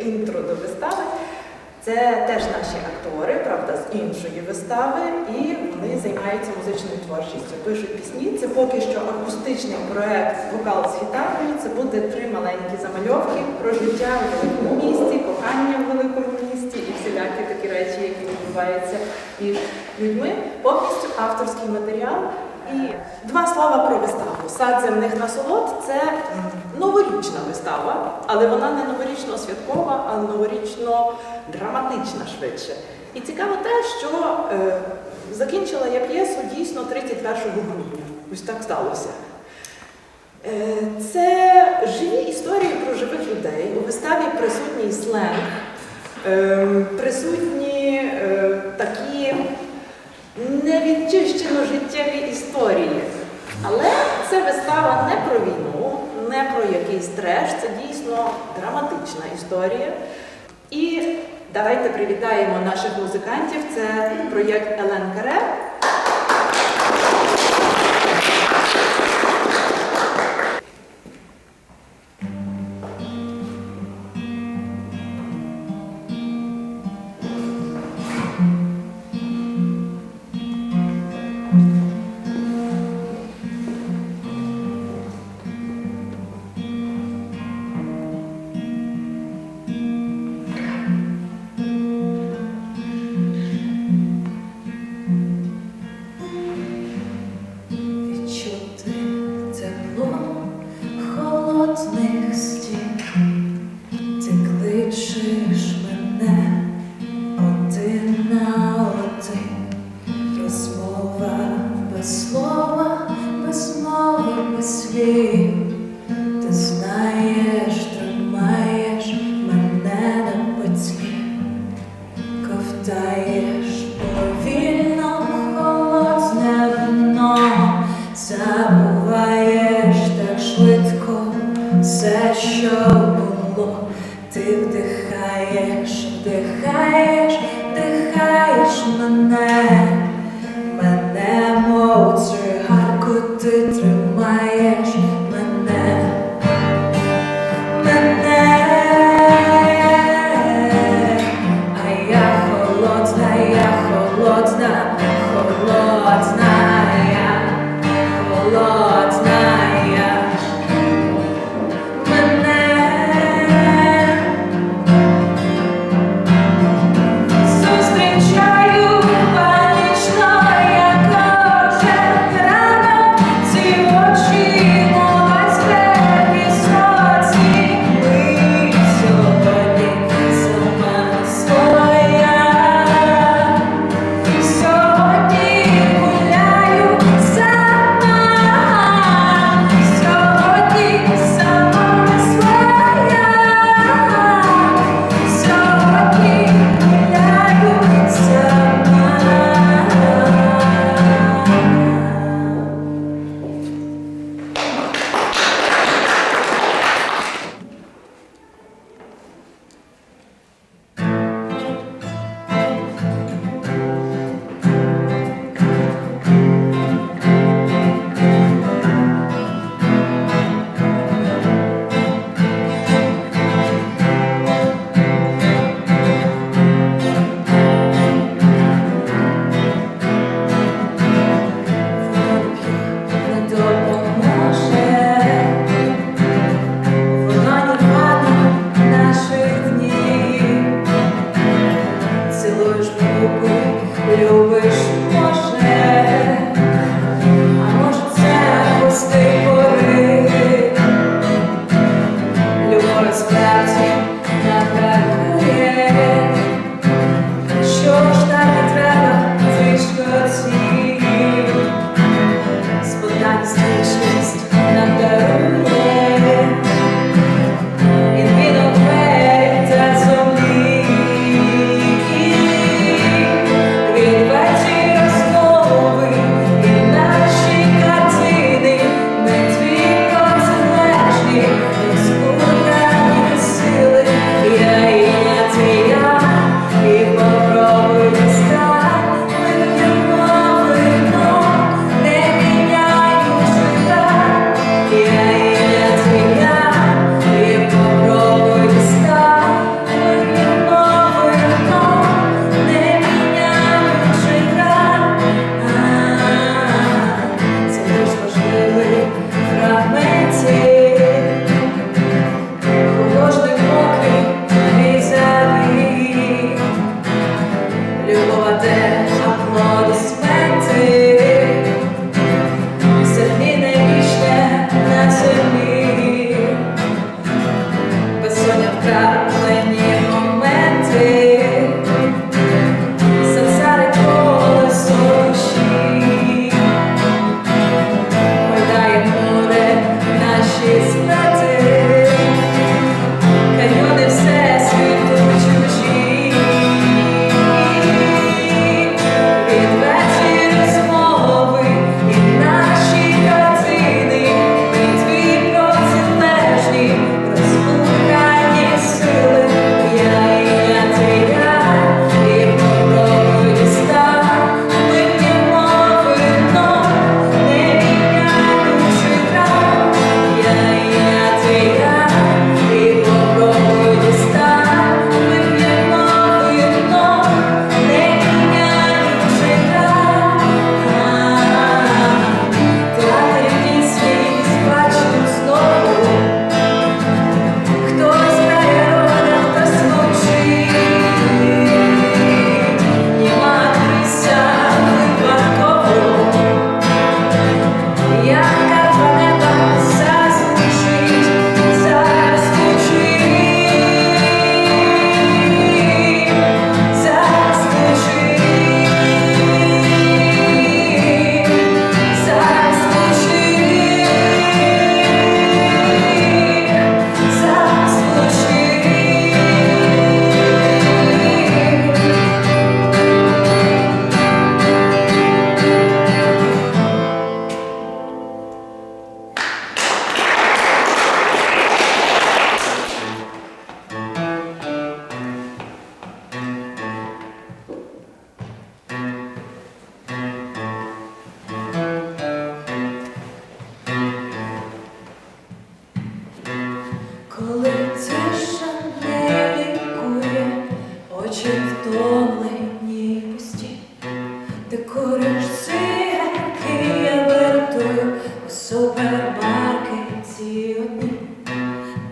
інтро до вистави. Це теж наші актори, правда, з іншої вистави, і вони займаються музичною творчістю. Пишуть пісні. Це поки що акустичний проект Вокал з гітарою. Це буде три маленькі замальовки про життя в великому місті, кохання в великому місті і всілякі такі речі, які відбуваються між людьми. Повністю авторський матеріал. І два слова про виставу. Сад земних насолод це новорічна вистава, але вона не новорічно святкова, а новорічно драматична швидше. І цікаво те, що е, закінчила я п'єсу дійсно 31 грудня. Ось так сталося. Е, Це живі історії про живих людей. У виставі присутній сленг, е, присутні е, такі невідчищено життєві історії. Але це вистава не про війну, не про якийсь треш, це дійсно драматична історія. І давайте привітаємо наших музикантів. Це проєкт Елен Каре. Ти знаєш, тримаєш мене на петлі, ковтаєш повільно холодне вино, так швидко все, що було. Ти вдихаєш, вдихаєш, вдихаєш мене, мене, мов ти тримаєш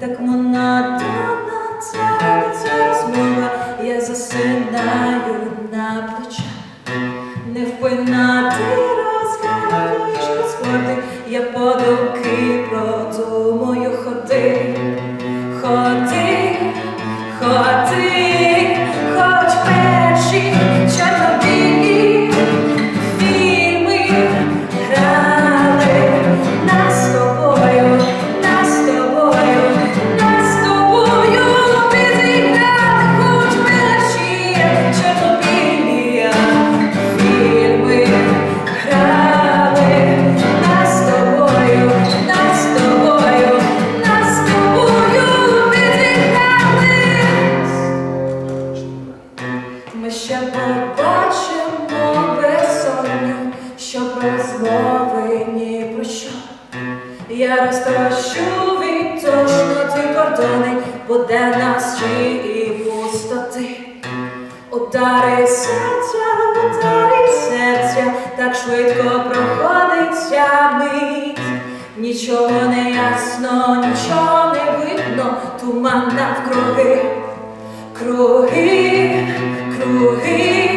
так монато на це розмова, я засинаю на плеча. не впинати розглядаєш розходи, я подумки продумую ходи. Я розтрощу від тошноти кордони, буде нас і пустоти. Удари серця, удари серця, так швидко проходить ця мить. Нічого не ясно, нічого не видно, туман навкруги, круги, круги,